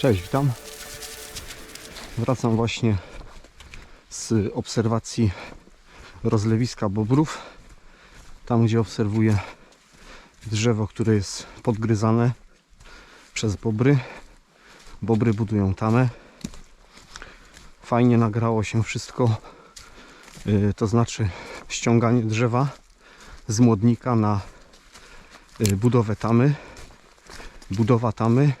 Cześć, witam. Wracam właśnie z obserwacji rozlewiska bobrów. Tam, gdzie obserwuję drzewo, które jest podgryzane przez bobry. Bobry budują tamę. Fajnie nagrało się wszystko, yy, to znaczy ściąganie drzewa z młodnika na yy, budowę tamy. Budowa tamy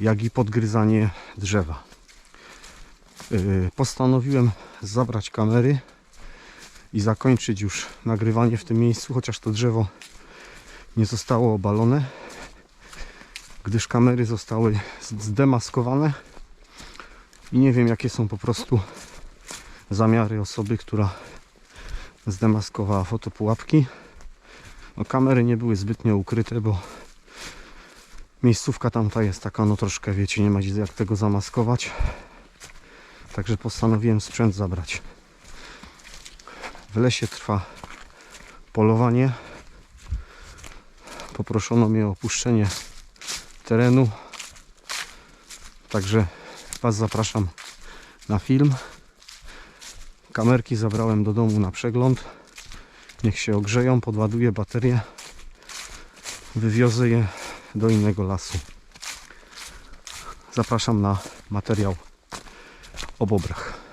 jak i podgryzanie drzewa. Yy, Postanowiłem zabrać kamery i zakończyć już nagrywanie w tym miejscu, chociaż to drzewo nie zostało obalone, gdyż kamery zostały zdemaskowane i nie wiem jakie są po prostu zamiary osoby, która zdemaskowała fotopułapki. No, kamery nie były zbytnio ukryte, bo Miejscówka tamta jest taka, no troszkę wiecie, nie ma jak tego zamaskować. Także postanowiłem sprzęt zabrać. W lesie trwa polowanie. Poproszono mnie o opuszczenie terenu. Także Was zapraszam na film. Kamerki zabrałem do domu na przegląd. Niech się ogrzeją, podładuję baterię. Wywiozę je do innego lasu. Zapraszam na materiał o bobrach.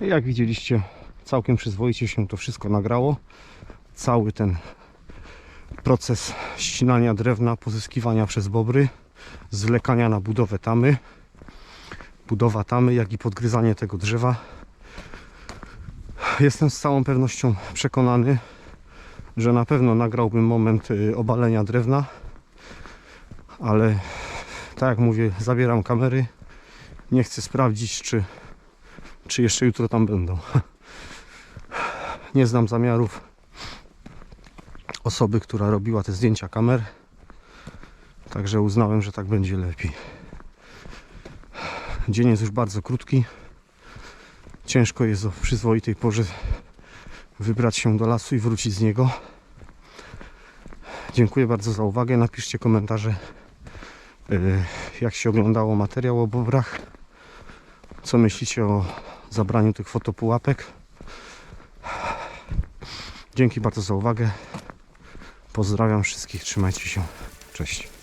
Jak widzieliście, całkiem przyzwoicie się to wszystko nagrało. Cały ten proces ścinania drewna, pozyskiwania przez bobry, zwlekania na budowę tamy, budowa tamy, jak i podgryzanie tego drzewa. Jestem z całą pewnością przekonany, że na pewno nagrałbym moment y, obalenia drewna, ale tak jak mówię, zabieram kamery. Nie chcę sprawdzić, czy, czy jeszcze jutro tam będą. Nie znam zamiarów osoby, która robiła te zdjęcia kamer. Także uznałem, że tak będzie lepiej. Dzień jest już bardzo krótki. Ciężko jest o przyzwoitej porze wybrać się do lasu i wrócić z niego. Dziękuję bardzo za uwagę. Napiszcie komentarze, yy, jak się oglądało materiał o bobrach. Co myślicie o zabraniu tych fotopułapek? Dzięki bardzo za uwagę. Pozdrawiam wszystkich. Trzymajcie się. Cześć.